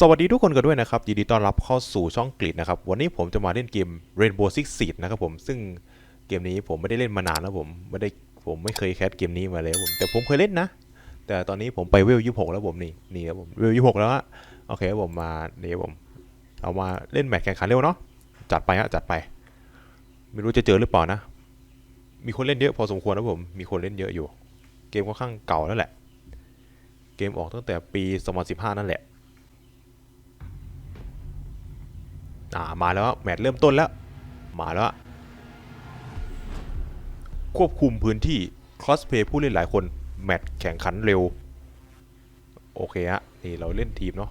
สวัสดีทุกคนกันด้วยนะครับ ยินดีต้อนรับเข้าสู่ช่องกรีดนะครับ วันนี้ผมจะมาเล่นเกม Rainbow Six Siege นะครับผม ซึ่งเกมนี้ผมไม่ได้เล่นมานานแล้วผม ไม่ได้ผมไม่เคยแคสเกมนี้มาเลยผม แต่ผมเคยเล่นนะ แต่ตอนนี้ผมไปเวลยี่หกแล้วผมนี่ นี่ครับผม เวลยี่หกแล้วฮะ โอเคผมมานี่ครับผมเอามาเล่นแมตช์แข่งขันเร็วเนาะ จัดไปฮะจัดไป ไม่รู้จะเจอหรือเปล่านะ มีคนเล่นเยอะพอสมควรนะผม มีคนเล่นเยอะอยู่ เกมค่อนข้างเก่าแล้วแหละ เกมออกตั้งแต่ปี 2015 นั่นแหละ อ่ามาแล้วแมตช์เริ่มต้นแล้ว มาแล้ว ควบคุมพื้นที่ค o สเพย์ผู้เล่นหลายคน แมตช์แข่งขันเร็ว โอเคฮะนี่เราเล่นทีมเนาะ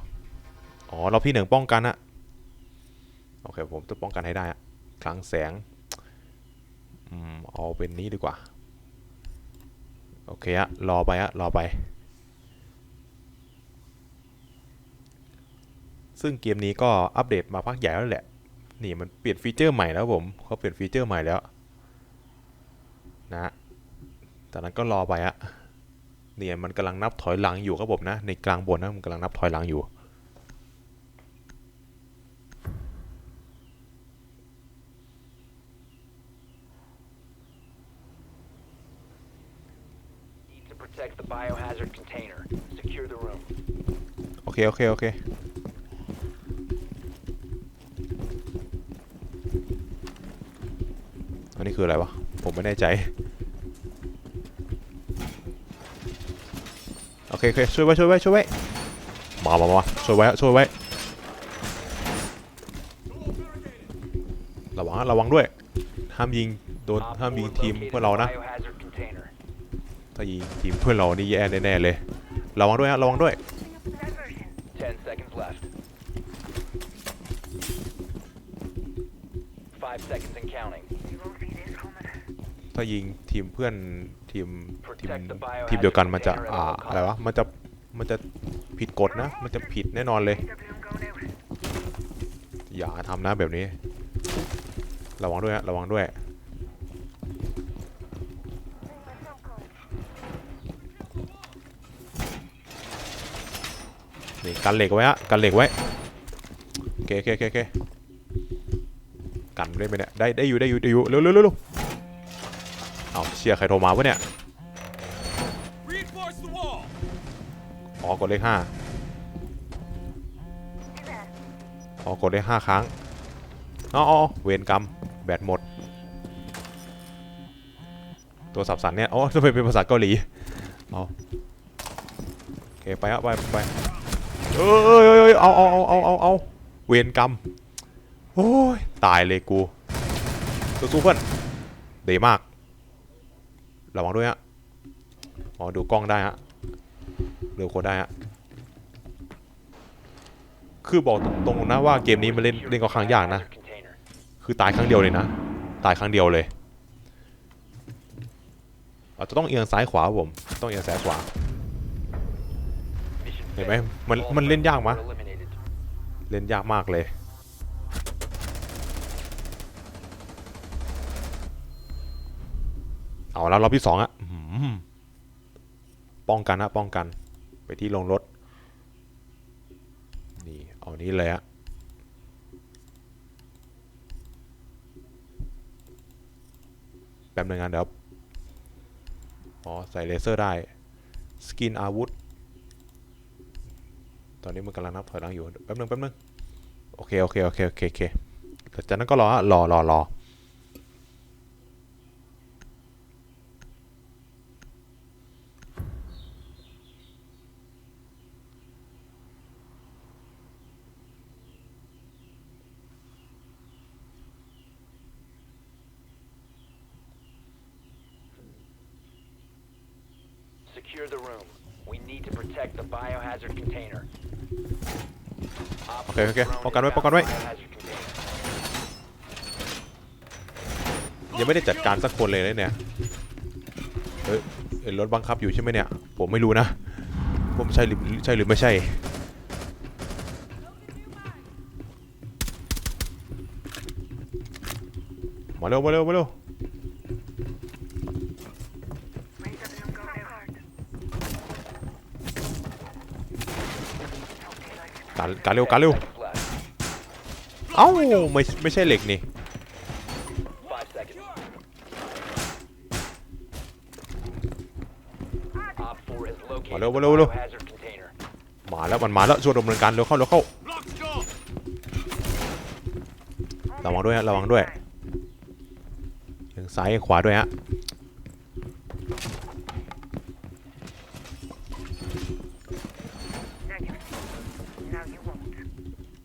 อ๋อเราพี่หนึ่งป้องกันอะโอเคผมจะป้องกันให้ได้อะคลังแสงอืมเอาเป็นนี้ดีกว่า โอเคฮะรอไปฮะรอไป ซึ่งเกมนี้ก็อัปเดตมาพักใหญ่แล้วแหละ นี่มันเปลี่ยนฟีเจอร์ใหม่แล้วผมเขาเปลี่ยนฟีเจอร์ใหม่แล้วนะฮะจากนั้นก็รอไปอะเนี่ยมันกำลังนับถอยหลังอยู่ครับผมนะ ในกลางบนนะมันกำลังนับถอยหลังอยู่ Need to protect the biohazard container. Secure the room. โอเค โอเค โอเค นนี้คืออะไรวะ ผมไม่แน่ใจ โอเคโอเคช่วยไว้ช่วยไว้ช่วยไว้ มามามาช่วยไว้ช่วยไว้ ระวังระวังด้วย ห้ามยิงโดนห้ามยิงทีมเพื่อนเรานะ ถ้ายิงทีมเพื่อนเรานี่แย่แน่ๆเลย ระวังด้วยฮะระวังด้วย ถ้ายิงทีมเพื่อนทีมทีม Protect the biohazard ทีมเดียวกันมันจะ container at อ่า all อะไรวะมันจะมันจะผิดกฎนะ มันจะผิดแน่นอนเลย อย่าทำนะแบบนี้ ระวังด้วยฮะระวังด้วย นี่กันเหล็กไว้ฮะกันเหล็กไว้โอเคโอเคโอเคโอเคกันได้ไหมเนี่ยได้ได้อยู่ได้อยู่ได้อยู่เร็วเร็วเร็ว เร็วเอาเชียร์ใครโทรมาวะเนี่ย Reinforce the wall! อ๋อกดเลขห้าอ๋อกดเลขห้าครั้งอ๋ออ๋อเวรกรรม แบตหมด ตัวสับสันเนี่ย อ๋อทำไมเป็นภาษาเกาหลีเอาโอเค ไปอะไปไปเอ้ยเอ้ยเอ้ยเอาเอาเอาเอาเอาเอาเวรกรรม โอ้ย ตายเลยกู สู้ๆเพื่อนดีมาก ระวังด้วยฮะอ๋อดูกล้องได้ฮะเร็วคได้ฮะคือบอกตรงๆนะว่าเกมนี้มันเล่นเล่นก็ครั้งยากนะ คือตายครั้งเดียวเลยนะ ตายครั้งเดียวเลยอาจจะต้องเอียงซ้ายขวาผม ต้องเอียงซ้ายขวา เห็นไหมมันมันเล่นยากมะเล่นยากมากเลย เอาแล้วรอบที่สองอะป้องกันนะป้องกัน ไปที่ลงรถ นี่ เอานี้เลยอะแป๊บหนึงนะเดี๋ยวอ๋อ ใส่เลเซอร์ได้ สกินอาวุธ ตอนนี้มันกำลังนับถอยหลังอยู่ แป๊บหนึงแป๊บหนึงโอเค โอเค โอเค โอเคโอเคหลังจากนั้นก็รอฮะรอรอรอ Secure the room. We need to protect the biohazard container. Op โอเค โองกันไว้ป้องกันไว้ ยังไม่ได้จัดการสักคนเลยนะเนี่ยเอ้ยเอ้ยรถบังคับอยู่ใช่ไหมเนี่ย ผมไม่รู้นะว่ามันใช่หรือใช่หรือไม่ใช่ มาเร็วมาเร็วมาเร็วการการเร็วการเร็ว เอ้าไม่ไม่ใช่เหล็กนี่ Five seconds. Op 4 has located Hello, the hello, hello. biohazard container. มาแล้วมันมาแล้วช่วยดำเนินการเร็วเข้าเร็วเข้าระวังด้วยฮะระวังด้วยยังซ้ายยังขวาด้วยฮะ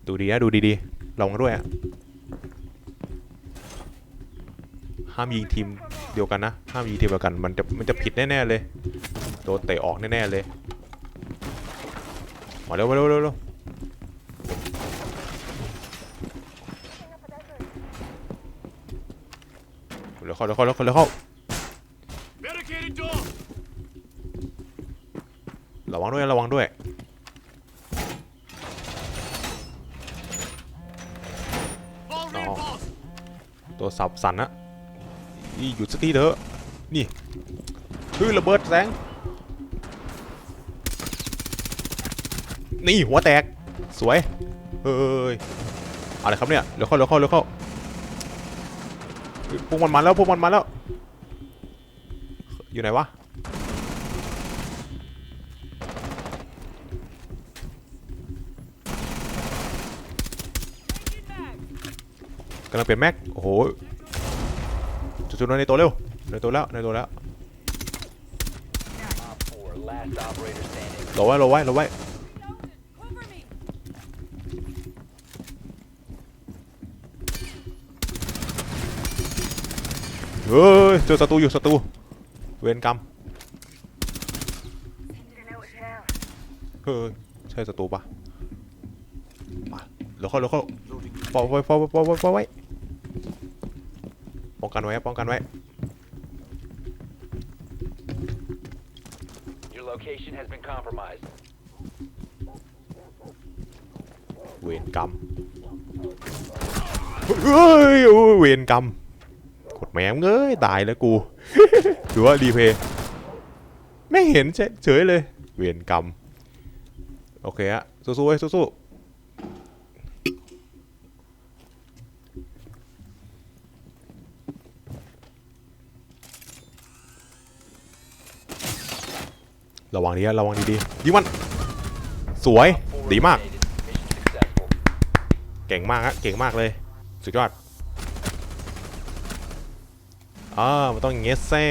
ดูดีนะดูดีๆ ระวังด้วยฮะห้ามยิงทีมเดียวกันนะ ห้ามยิงทีมเดียวกัน มันจะมันจะผิดแน่ๆเลย โดนเตะออกแน่ๆเลย มาเร็วมาเร็วเร็วเร็วเร็วเข้าเร็วเข้าเร็วเข้าเร็วเข้าระวังด้วยระวังด้วย ตัวสับสันนะนี่หยุดสักทีเถอะ นี่เฮ้ยระเบิดแสง นี่หัวแตก สวย เฮ้ย อะไรครับเนี่ย เร็วเข้าเร็วเข้าเร็วเข้าพวกมันมาแล้วพวกมันมาแล้ว อยู่ไหนวะ กำลังเปลี่ยนแม็ก โอ้โหจุดๆในตัวเร็วในตัวแล้วในตัวแล้วรอไว้รอไว้รอไว้เฮ้ยเจอศัตรูอยู่ศัตรูเวรกรรมเฮ้ยใช่ศัตรูปะมาเร็วเข้าเร็วเข้า ปอไว้ปอไว้ปอไว้ปอไว้ป้องกันไว้ป้องกันไว้ Your location has been compromised. เวรกรรมเฮ้ยโอ้ยเวรกรรมกดแหมงเอ้ยตายแล้วกู หรือว่ารีเพย์ไม่เห็นเฉยเฉยเลย เวรกรรม โอเคฮะสู้ๆเว้ยสู้ๆ ระวังดีฮะระวังดีๆยิงมัน สวยดีมาก เก่งมากฮะเก่งมากเลย สุดยอดอ่ามันต้องเงี้ยแซ่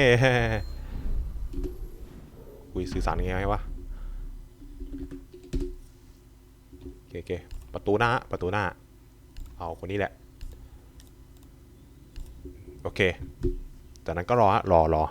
คุยสื่อสารยังไงวะโอเคโอเคประตูหน้าประตูหน้า เอาคนนี้แหละ โอเค จากนั้นก็รอฮะรอรอ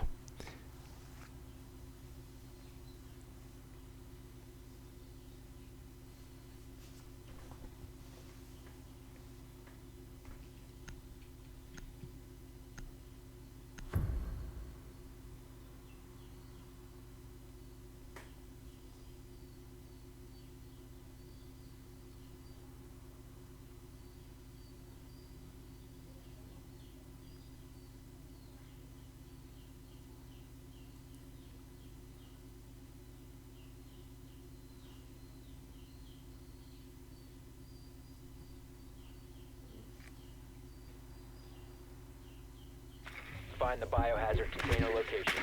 Find the biohazard container location.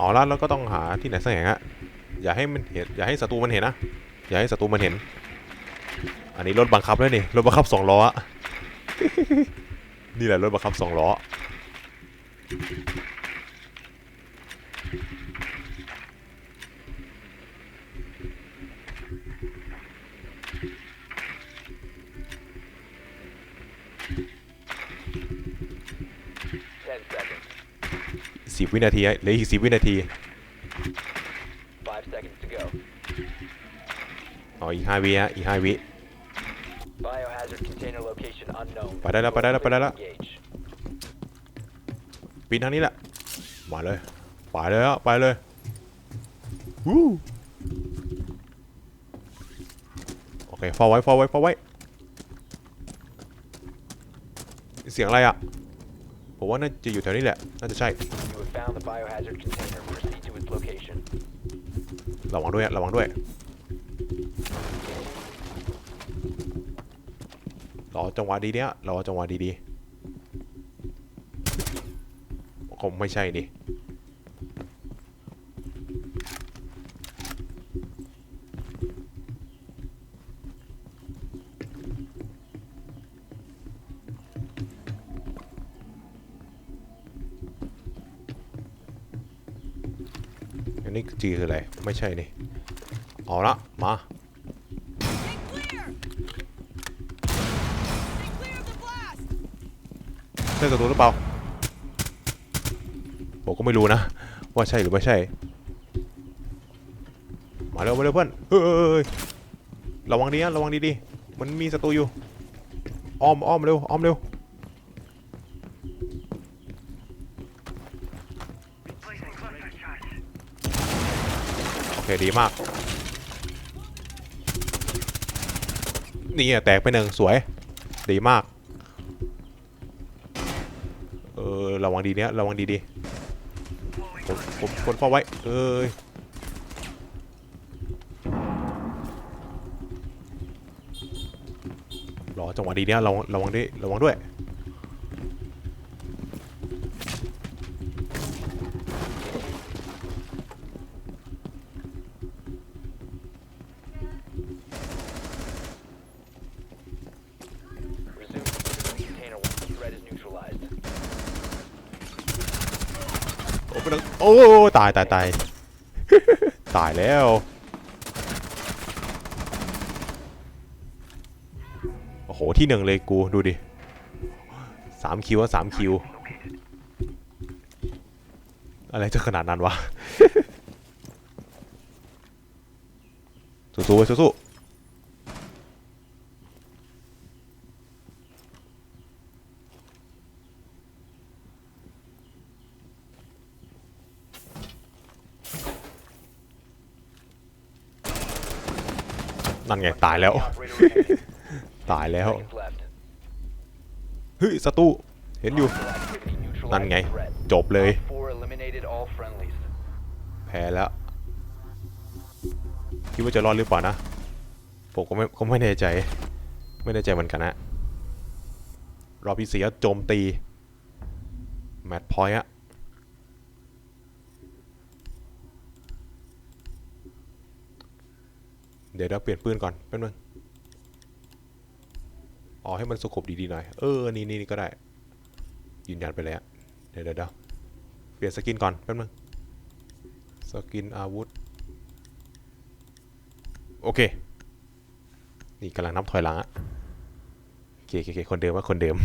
อ๋อแล้วเราก็ต้องหาที่ไหนสักแห่งฮะอย่าให้มันเห็นอย่าให้ศัตรูมันเห็นนะอย่าให้ศัตรูมันเห็น อันนี้รถบังคับแล้วนี่รถบังคับสองล้ออะ นี่แหละรถบังคับสองล้อ สิบวินาทีฮะเหลืออีกสิบวินาที Five seconds to go. อ๋ออีกห้าวิฮะอีกห้าวิ Biohazard container location unknown. ไปได้แล้วไปได้แล้วไปได้แล้ว Engage. ปีนทางนี้แหละมาเลยไปเลยฮะไปเลยวู้โอเคฟอไว้ฟอไว้ฟอไว้เสียงอะไรอะ ผมว่าน่าจะอยู่แถวนี้แหละ น่าจะใช่ ระวังด้วยระวังด้วย รอจังหวะดีเนี้ยรอจังหวะดีๆคงไม่ใช่ดิ จีคืออะไร ไม่ใช่นี่ เอาละ มา ใช่ศัตรูหรือเปล่า ผมก็ไม่รู้นะ ว่าใช่หรือไม่ใช่ มาเร็วมาเร็วเพื่อน เฮ้ยเฮ้ยเฮ้ยระวังดีนะระวังดีๆมันมีศัตรูอยู่ อ้อมอ้อมเร็ว อ้อมเร็ว โอเค ดีมาก นี่แตกไปหนึ่งสวย ดีมาก เออ ระวังดีเนี้ย ระวังดีดีผมผมคนเฝ้าไว้ เอ้ยรอจังหวะดีเนี้ยระวังระวังด้วยระวังด้วย Resume securing the container once the threat is neutralized. โอ้ไปแล้วโอ้ ตายตายตายตายแล้ว โอ้โห ที่หนึ่งเลยกูดูดิสามคิวอะสามคิว อะไรจะขนาดนั้นวะ สู้ๆไว้สู้ๆ นั่นไงตายแล้ว Operator remaining. ตายแล้ว Seconds left. เฮ้ยศัตรูเห็นอยู่ Hostile activity. Neutralize นั่นไง the threat. จบเลย Op 4 eliminated all friendlies. แพ้แล้ว คิดว่าจะรอดหรือเปล่านะ ผมก็ไม่ก็ไม่แน่ใจ ไม่แน่ใจเหมือนกันนะ รอบที่สี่ก็โจมตี แมตช์พอยต์อะ เดี๋ยวเราเปลี่ยนปืนก่อนแป๊บนึงอ๋อให้มันสกบดีๆหน่อย เออ นี่นี่นี่ก็ได้ ยืนยันไปแล้วเดี๋ยวเดี๋ยวเดี๋ยวเปลี่ยนสกินก่อนแป๊บนึง สกินอาวุธ โอเค นี่กำลังนับถอยหลังอะเคโอเคโอเคคนเดิมว่าคนเดิม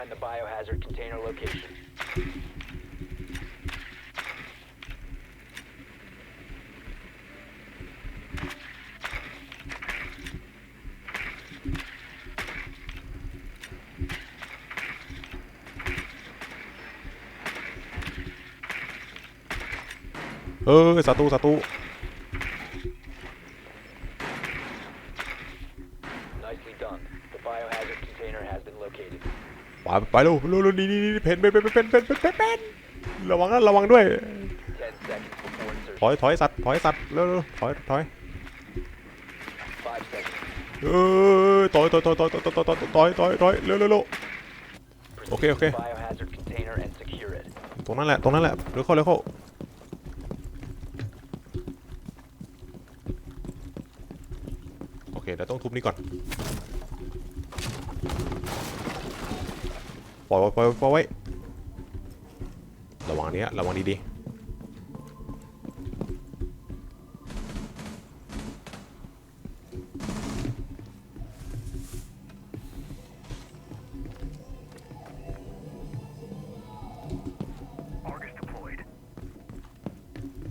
find the biohazard container location. Eh, satu, satu. ไปไปเร็วเร็วเร็วนี่นี่นี่เพนเพนเพนเพนเพนเพนเพนเพนระวังนะระวังด้วย ถอยถอยสัตว์ถอยสัตว์เร็วเร็วถอยถอยเออถอยถอยถอยถอยถอยถอยถอยถอยถอยถอยเร็วเร็วเร็ว Proceed Okay, to okay. the biohazard container and secure it. ตรงนั้นแหละตรงนั้นแหละเร็วเข้าเร็วเข้าโอเคเดี๋ยวต้องทุบนี่ก่อน ปล่อยไว้ปล่อยไว้ปล่อยไว้ระวังเนี้ยระวังดีๆ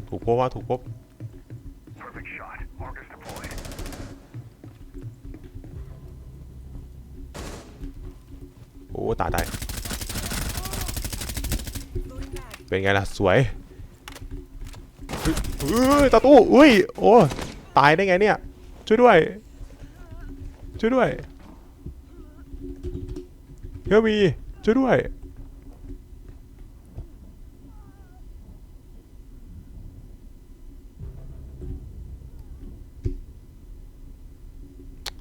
ถูกพบว่าถูกพบโอ้ตายตาย เป็นไงล่ะ สวยเฮ้ยตาตู้อุ้ย โอ้ ตายได้ไงเนี่ย ช่วยด้วย ช่วยด้วยเฮลมี ช่วยด้วย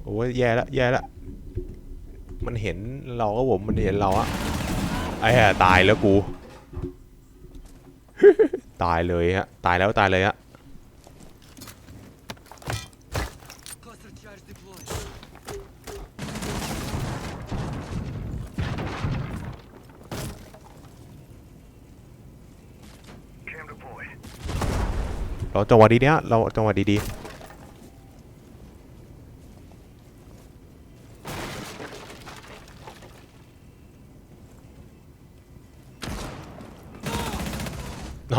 โอ้ยแย่ละ แย่ละ มันเห็นเราก็ผม มันเห็นเราอะไอ้ห่าตายแล้วกู ตายเลยฮะ ตายแล้วตายเลยฮะ เราจังหวะดีเนี้ยเราจังหวะดีๆ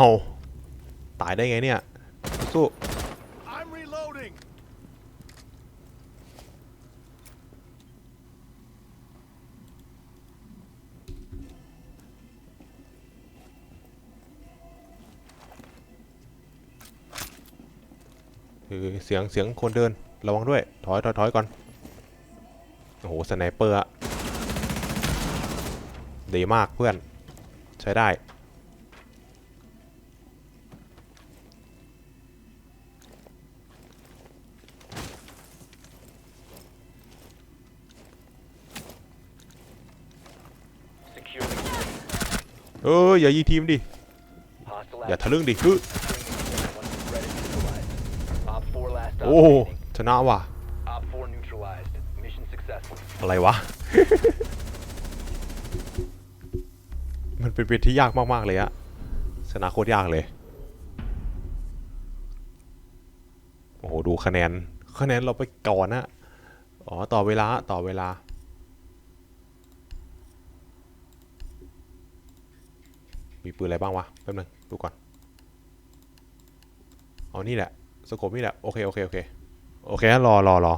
เอาตายได้ไงเนี่ย สู้ I'm reloading. คือเสียงเสียงคนเดินระวังด้วย ถอยถอยถอยก่อน โอ้โหสไนเปอร์อะดีมากเพื่อน ใช้ได้ เอออย่ายิงทีมดิ อย่าทะลึ่งดิฮึโอ้ชนะว่ะ อะไรวะ มันเป็นเป็นที่ยากมากๆเลยอะชนะโคตรยากเลย โอ้โห ดูคะแนน คะแนนเราไปก่อนนะอ๋อ ต่อเวลา ต่อเวลา มีปืนอะไรบ้างวะแป๊บนึงดูก่อนเอานี่แหละสโคปนี่แหละโอเคโอเคโอเคโอเครอรอรอ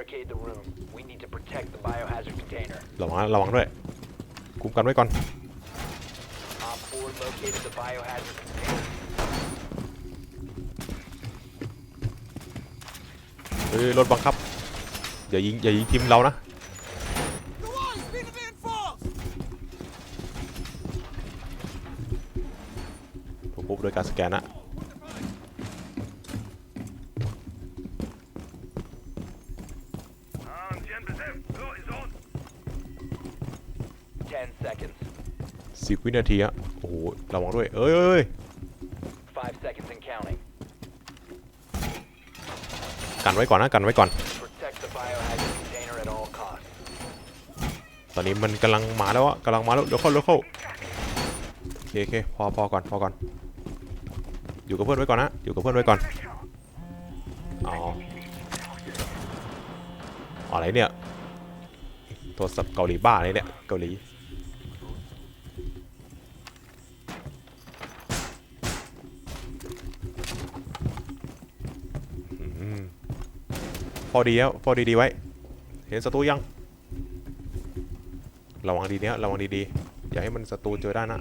Barricade the room. We need to protect the biohazard container. ระวังนะระวังด้วยคุ้มกันไว้ก่อน Op 4 located the biohazard container. เฮ้ยรถบังคับอย่ายิงอย่ายิงทีมเรานะ The wall's been reinforced! ผมพบโดยการสแกนนะ สิบวินาทีอะโอ้โหระวังด้วย เอ้ยเอ้ย5 seconds and counting. กันไว้ก่อนนะกันไว้ก่อน Protect the biohazard container at all costs. ตอนนี้มันกำลังมาแล้วอะกำลังมาแล้วเดี๋ยวเข้าเดี๋ยวเข้าโอเคโอเคพอพอก่อนพอก่อน อยู่กับเพื่อนไว้ก่อนนะอยู่กับเพื่อนไว้ก่อนอ๋ออะไรเนี่ยโทรศัพท์เกาหลีบ้าเลยเนี่ยเกาหลี อืม พอดีแล้วพอดีดีไว้ เห็นศัตรูยัง ระวังดีเนี้ยระวังดีๆ อย่าให้มันศัตรูเจอได้นะ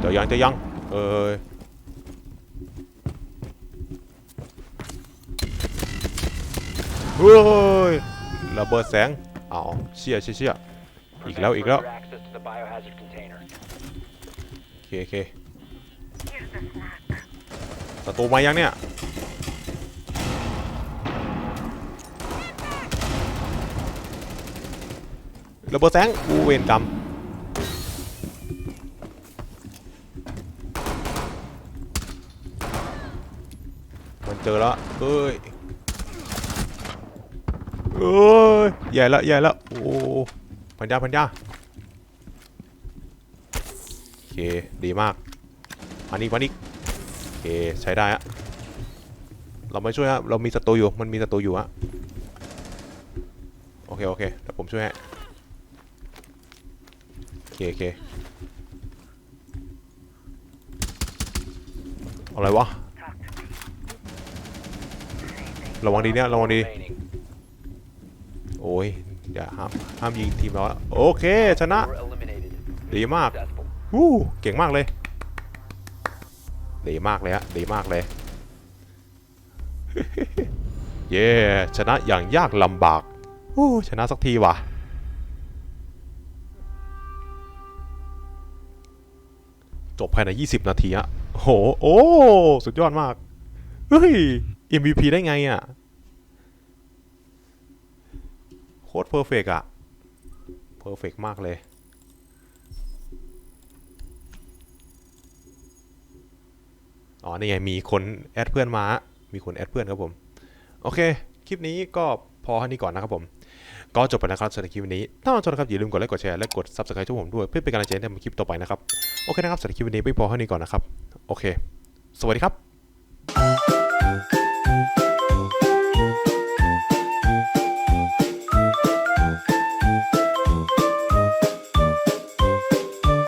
เจอยังเจอยัง เออเฮ้ยระเบิดแสงอ๋อเชี่ยเชี่ยเชี่ยอีกแล้วอีกแล้วโอเคโอเค ศัตรูมายังเนี่ย ระเบิดแสงกูเวรกรรมมันเจอแล้วเอ้ยเอ้ยใหญ่ละใหญ่ละโอ้พันยาพันยาโอเค ดีมาก พันอีกพันอีกโอเคใช้ได้อะเราไม่ช่วยฮะเรามีศัตรูอยู่มันมีศัตรูอยู่ฮะโอเคโอเคเดี๋ยวผมช่วยให้เคโอเคอะไรวะระวังดีเนี่ยระวังดีโอ้ยอย่าห้ามห้ามยิงทีมเราโอเคชนะดีมากวู้เก่งมากเลย ดีมากเลยฮะดีมากเลย เย้ชนะอย่างยากลำบากวู้ชนะสักทีว่ะจบภายใน 20 นาทีอะโอ้โห โอ้ สุดยอดมาก เฮ้ย MVP ได้ไงอะโคตรเพอร์เฟกอะเพอร์เฟกมากเลย อ๋อ นี่ไง มีคนแอดเพื่อนมามีคนแอดเพื่อนครับผม โอเค คลิปนี้ก็พอแค่นี้ก่อนนะครับผม ก็จบไปแล้วครับสำหรับคลิปนี้ ถ้าชอบนะครับอย่าลืมกดไลค์กดแชร์และกด subscribe ช่องผมด้วยเพื่อเป็นกำลังใจให้ทำคลิปต่อไปนะครับ โอเคนะครับสำหรับคลิปนี้ไปพอแค่นี้ก่อนนะครับ โอเค สวัสดีครับ